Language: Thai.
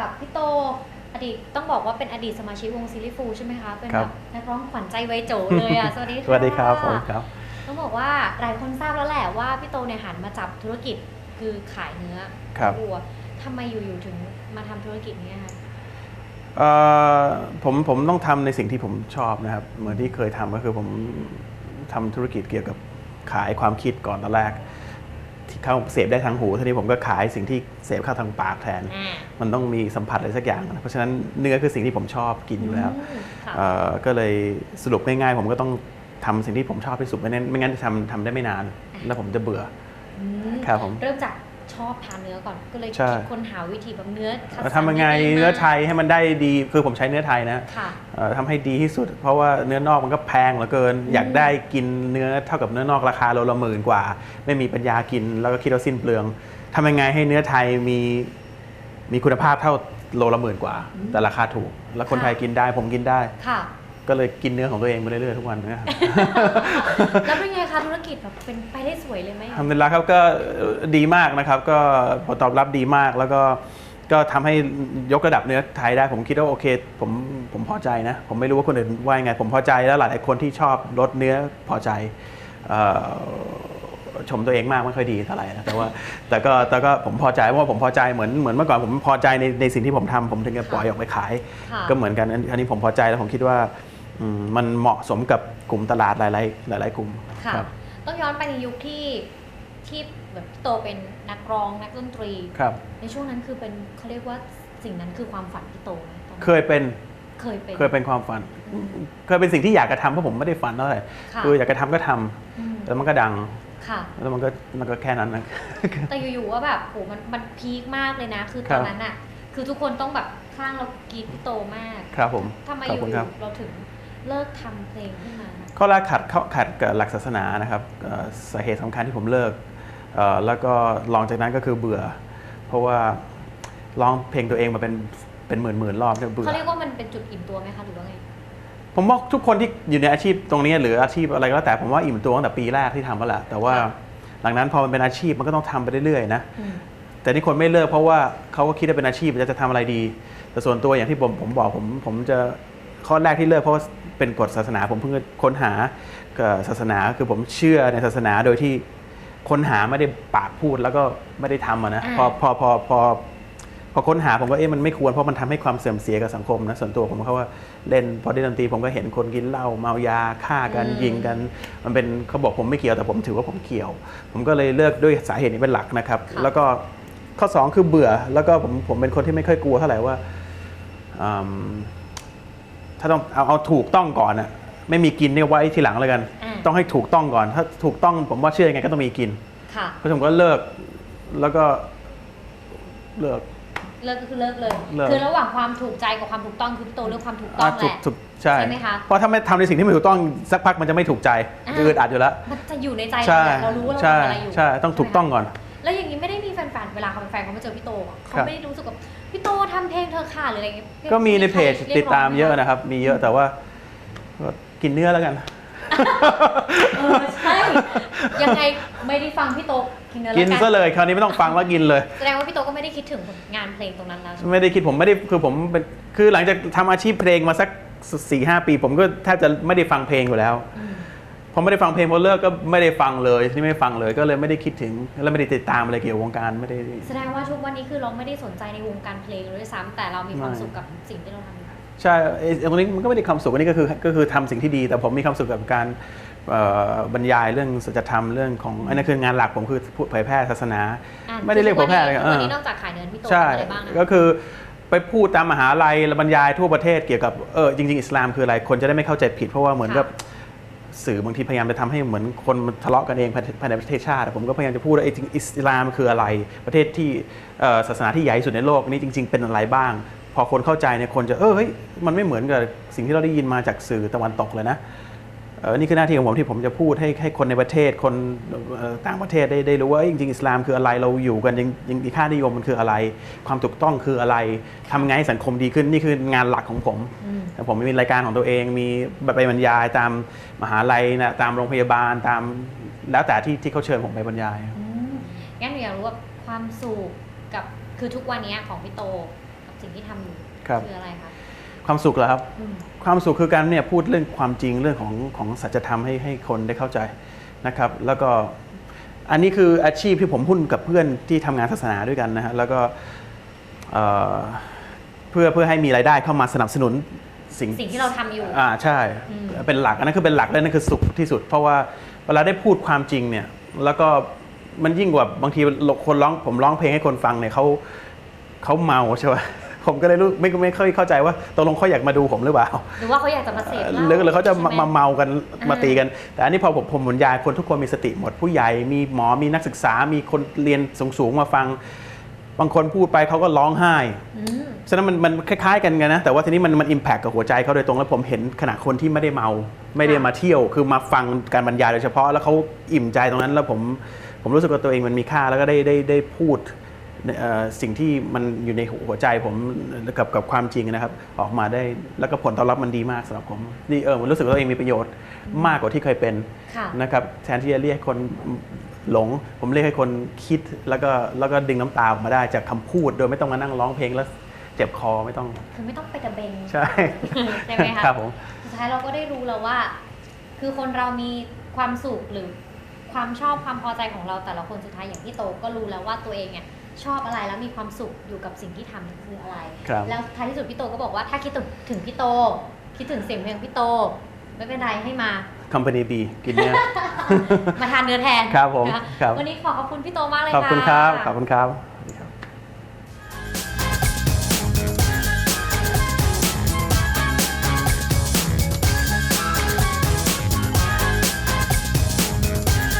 กับพี่โตอดีตต้องบอกว่าเป็นอดีตสมาชิกวงซิลิฟูใช่ไหมคะเป็นครัแบบบนักร้องขวัญใจวัยโจเลยอะสวัสดีค่ะสวัสดีครับผมครับต้องบอกว่าหลายคนทราบแล้วแหละว่าพี่โตเนี่ยหันมาจับธุรกิจคือขายเนื้อครับวัวทำไมอยู่ๆถึงมาทำธุรกิจเนี้ยคะเอ่อผมผมต้องทำในสิ่งที่ผมชอบนะครับ เหมือนที่เคยทำก็คือผมทำธุรกิจเกี่ยวกับขายความคิดก่อนตอนแรกที่ เข้าเสพได้ทางหูทีนี้ผมก็ขายสิ่งที่เสพเข้าทางปากแทนอ่ามันต้องมีสัมผัสอะไรสักอย่างนะเพราะฉะนั้นเนื้อคือสิ่งที่ผมชอบกินอยู่แล้วมค่ะเอ่อก็เลยสรุปง่ายๆ ผมก็ต้องทำสิ่งที่ผมชอบที่สุดไม่งั้นไม่งั้นจะทำทำได้ไม่นาน แล้วผมจะเบื่ออืมครับผมเริ่มจาก ชอบทานเนื้อก่อนก็เลยใช่ คิดค้นหาวิธีแบบเนื้อคัดสรรทำยังไงดีๆเนื้อมาไทยให้มันได้ดีคือผมใช้เนื้อไทยนะค่ะ เอ่อทำให้ดีที่สุด เพราะว่าเนื้อนอกมันก็แพงเหลือเกิน อยากได้กินเนื้อเท่ากับเนื้อนอกราคาโลละหมื่นกว่า ไม่มีปัญญากินแล้วก็คิดว่าสิ้นเปลืองทำยังไงให้เนื้อไทยมีมีคุณภาพเท่าโลละหมื่นกว่า แต่ราคาถูก แล้วคนค่ะไทยกินได้ผมกินได้ ค่ะ ก็เลยกินเนื้อของตัวเองไปเรื่อยๆทุกวันนะครับ แล้วเป็นไงคะธุรกิจแบบเป็นไปได้สวยเลยไหม ทำเป็นแล้วครับก็ดีมากนะครับ ก็ผลตอบรับดีมากแล้วก็ก็ทำให้ยกระดับเนื้อไทยได้ผมคิดว่าโอเค ผมผมพอใจนะ ผมไม่รู้ว่าคนอื่นว่ายังไง ผมพอใจแล้วหลายๆคนที่ชอบรสเนื้อพอใจเอ่อชมตัวเองมากไม่ค่อยดีเท่าไหร่นะแต่ว่าแต่ก็แต่ก็ผมพอใจเพราะว่าผมพอใจเหมือนเหมือนเมื่อก่อนผมพอใจในในสิ่งที่ผมทำผมถึงจะปล่อยออกไปขาย ค่ะ ก็เหมือนกันอันอันนี้ผมพอใจแล้วผมคิดว่าอื มมันเหมาะสมกับกลุ่มตลาดหลายๆหลาย ๆ กลุ่มค่ะครับ ต้องย้อนไปในยุคที่ที่แบบพี่โตเป็นนักร้องนักดนตรี ครับ ในช่วงนั้นคือเป็นเขาเรียกว่าสิ่งนั้นคือความฝันพี่โตไหมตอนนั้นเคยเป็นเคยเป็น เคยเป็นความฝันเคยเป็นสิ่งที่อยากจะทำเพราะผมไม่ได้ฝันเท่าไหร่ค่ะคืออยากจะทำก็ทำอืมแล้วมันก็ดัง ค่ะ แล้วมันก็มันก็แค่นั้นนะ แต่อยู่ๆว่าแบบโหมันมันพีคมากเลยนะ คือคตรัอบนนั้นอะคือทุกคนต้องแบบข้างเรากรีดพี่โตมากครับผมทำไมขออบคุณยู่ครับ ๆเราถึง เลิกทำเพลงขึ้นมาคะข้อแรกขัดเข้าขัดกับหลักศาสนานะครับเอ่อสาเหตุสำคัญที่ผมเลิกเอ่อแล้วก็รองจากนั้นก็คือเบื่อ เพราะว่าร้องเพลงตัวเองมาเป็นเป็นหมื่นหมื่นๆรอบเนี่ยเบื่อเขาเรียกว่ามันเป็นจุดอิ่มตัวไหมคะหรือว่าไงผมว่าทุกคนที่อยู่ในอาชีพตรงนี้หรืออาชีพอะไรก็แล้วแต่ผมว่าอิ่มตัวตั้งแต่ปีแรกที่ทำแล้วแหละแต่ว่าค่ะหลังนั้นพอมันเป็นอาชีพมันก็ต้องทำไปเรื่อยๆนะอืมแต่ที่คนไม่เลิกเพราะว่าเขาก็คิดว่าเป็นอาชีพจะจะทำอะไรดี แต่ส่วนตัวอย่างที่ผมผมบอกผมผมจะข้อแรกที่เลิกเพราะว่า เป็นกฎศาสนาผมเพิ่งค้นหากับศาสนาคือผมเชื่อในศาสนาโดยที่ค้นหาไม่ได้ปากพูดแล้วก็ไม่ได้ทำอะนะอ่าพอพอพอพอพอค้นหาผมก็เอ๊ะมันไม่ควรเพราะมันทำให้ความเสื่อมเสียกับสังคมนะส่วนตัวผมเขาว่าเล่นพอได้ดนตรีผมก็เห็นคนกินเหล้าเมายาฆ่ากันยิงกัน มันเป็นเขาบอกผมไม่เกี่ยวแต่ผมถือว่าผมเกี่ยว ผมก็เลยเลิกด้วยสาเหตุนี้เป็นหลักนะครับค่ะแล้วก็ข้อสองคือเบื่อแล้วก็ผมผมเป็นคนที่ไม่ค่อยกลัวเท่าไหร่ว่าอืม ถ้าต้องเอาเอาถูกต้องก่อนอะไม่มีกินเนี่ยไว้ทีหลังเลยกันอ่าต้องให้ถูกต้องก่อน ถ้าถูกต้องผมว่าเชื่อยังไงก็ต้องมีกินค่ะ เพราะฉะนั้นผมก็เลิกแล้วก็เลิก เลิกก็คือเลิกเลย เลิก คือระหว่างความถูกใจกับความถูกต้องคือพี่โตเลือกความถูกต้องอะแหถูกละ ถูกใช่ใช่ไหมคะเพราะถ้าไม่ทำในสิ่งที่ไม่ถูกต้องสักพักมันจะไม่ถูกใจอ่าอืดอัดอยู่แล้วมันจะอยู่ในใจใช่เราแหละเรารู้ว่าเราใช่ทำอะไรอยู่ใช่ต้องถูกต้องก่อน แล้วอย่างนี้ไม่ได้มีแฟนๆ เวลาเขาเป็นแฟนเขามาเจอพี่โตอะเขาครับ ไม่ได้รู้สึกแบบ พี่โตทำเพลงเธอค่ะหรืออะไรอย่างเงี้ยก็มีในเพจใครรียติดตามเยอะร้งไหนะครับ มีเยอะแต่ว่าก็กินเนื้อแล้วกัน เออใช่ ยังไงไม่ได้ฟังพี่โตกินเนื้อกินแล้วซะกันเลยคราวนี้ไม่ต้องฟังแล้วกินเลย แสดงว่าพี่โตก็ไม่ได้คิดถึงผลงานเพลงตรงนั้นแล้วใช่ไหมไม่ได้คิดผมไม่ได้คือผมเป็นคือหลังจากทำอาชีพเพลงมาสักสี่ห้าปี ผมก็แทบจะไม่ได้ฟังเพลงอยู่แล้ว อืม พอไม่ได้ฟังเพลงพอเลิกก็ไม่ได้ฟังเลยที่ไม่ฟังเลยก็เลยไม่ได้คิดถึงและไม่ได้ติดตามอะไรเกี่ยวกับวงการไม่ได้ แสดงว่าทุกวันนี้คือเราไม่ได้สนใจในวงการเพลงเลยด้วยซ้ำแต่เรามีความไม่สุขกับสิ่งที่เราทำอยู่ใช่ไอ้ตรงนี้มันก็ไม่ได้ความสุขอันนี้ก็คือก็คือทำสิ่งที่ดี แต่ผมมีความสุขกับการเอ่อบรรยายเรื่องสัจธรรมเรื่องของอันนั้นคืองานหลักผมคือพูดเผยแพร่ศาสนาอะไม่ได้เรียกเผยแพร่อะไรกันทุกวันเออนี้นอกจากขายเนื้อพี่โตใช่ทำอะไรบ้างอะก็คือไปพูดตามมหาลัยและบรรยายทั่วประเทศเกี่ยวกับเออจริงๆ อิสลามคืออะไรคนจะได้ไม่เข้าใจผิดเพราะว่าเหมือนกับ สื่อบางทีพยายามจะทำให้เหมือนคนมันทะเลาะกันเองภายในประเทศชาติ ผมก็พยายามจะพูดว่าไอ้จริงอิสลามคืออะไร ประเทศที่ศาสนาที่ใหญ่สุดในโลกนี้จริง ๆ เป็นอะไรบ้าง พอคนเข้าใจเนี่ยคนจะเออเฮ้ยมันไม่เหมือนกับสิ่งที่เราได้ยินมาจากสื่อตะวันตกเลยนะ นี่คือหน้าที่ของผมที่ผมจะพูดให้ให้คนในประเทศคนเอ่อต่างประเทศได้ได้รู้ว่าเอ้ยจริงๆอิสลามคืออะไรเราอยู่กันยังยังมีค่านิยมมันคืออะไร ความถูกต้องคืออะไรทำไงให้สังคมดีขึ้นนี่คืองานหลักของผมอืมแต่ผมมีรายการของตัวเอง มีไปบรรยายตามมหาลัยนะตามโรงพยาบาลตามแล้วแต่ที่ที่เขาเชิญผมไปบรรยายอืมงั้นหนูอยากรู้ว่าความสุขกับคือทุกวันเนี้ยของพี่โตกับสิ่งที่ทำอยู่ครับคืออะไรคะ ความสุขเหรอครับอืมความสุขคือการเนี่ยพูดเรื่องความจริงเรื่องของของสัจธรรมให้ให้คนได้เข้าใจนะครับ แล้วก็อันนี้คืออาชีพที่ผมหุ้นกับเพื่อนที่ทำงานศาสนาด้วยกันนะฮะแล้วก็เอ่อเพื่อเพื่อให้มีรายได้เข้ามาสนับสนุนสิ่งสิ่งที่เราทำอยู่อ่าใช่อืมเป็นหลักอันนั้นคือเป็นหลักและนั่นคือสุขที่สุด เพราะว่าเวลาได้พูดความจริงเนี่ยแล้วก็มันยิ่งกว่าบางทีคนร้องผมร้องเพลงให้คนฟังเนี่ยเขาเขาเมาใช่ไหม ผมก็เลยรู้ไม่ไม่ค่อยเข้าใจว่าตกลงเขาอยากมาดูผมหรือเปล่า หรือว่าเขาอยากจะมาเสพเหล้าหรือหรือเขาจะมาใช่ไห มาเมากันอ่ามมาตีกัน แต่อันนี้พอผมผมบรรยายคนทุกคนมีสติหมดผู้ใหญ่มีหมอมีนักศึกษา มีคนเรียนสูงๆมาฟัง บางคนพูดไปเขาก็ร้องไห้ อืมฉะนั้นมันมันคล้ายๆกันไงนะ แต่ว่าทีนี้มันมันอิมแพคกับหัวใจเขาโดยตรงแล้วผมเห็นขณะคนที่ไม่ได้เมา ไม่ได้มาเที่ยว คือมาฟังการบรรยายโดยเฉพาะ แล้วเขาอิ่มใจตรงนั้นแล้วผมผมรู้สึกว่าตัวเองมันมีค่าแล้วก็ได้ได้ได้พูดเอ่อ สิ่งที่มันอยู่ในหัวใจผมกับกับความจริงนะครับ ออกมาได้แล้วก็ผลตอบรับมันดีมากสำหรับผมนี่เออผมรู้สึกว่าตัวเองมีประโยชน์มากกว่าที่เคยเป็นค่ะนะครับแทนที่จะเรียกคนหลง ผมเรียกให้คนคิดแล้วก็แล้วก็ดึงน้ำตาออกมาได้จากคำพูด โดยไม่ต้องมานั่งร้องเพลงแล้วเจ็บคอไม่ต้อง คือไม่ต้องไปตะเบงใช่ใช่ไหมคะครับผมสุดท้ายเราก็ได้รู้แล้วว่า คือคนเรามีความสุขหรือความชอบความพอใจของเราแต่ละคนสุดท้ายอย่างที่โตก็รู้แล้วว่าตัวเองเนี่ย ชอบอะไรแล้วมีความสุขอยู่กับสิ่งที่ทำคืออะไร ครับแล้วท้ายที่สุดพี่โตก็บอกว่าถ้าคิดถึงถึงพี่โต คิดถึงเสียงเพลงพี่โต ไม่เป็นไรให้มา Company B กินเนี่ย มาทานเนื้อแทนครับผมนะครับ วันนี้ขอขอบคุณพี่โตมากเลยขอบค่ะคุณครับ ขอบคุณครับ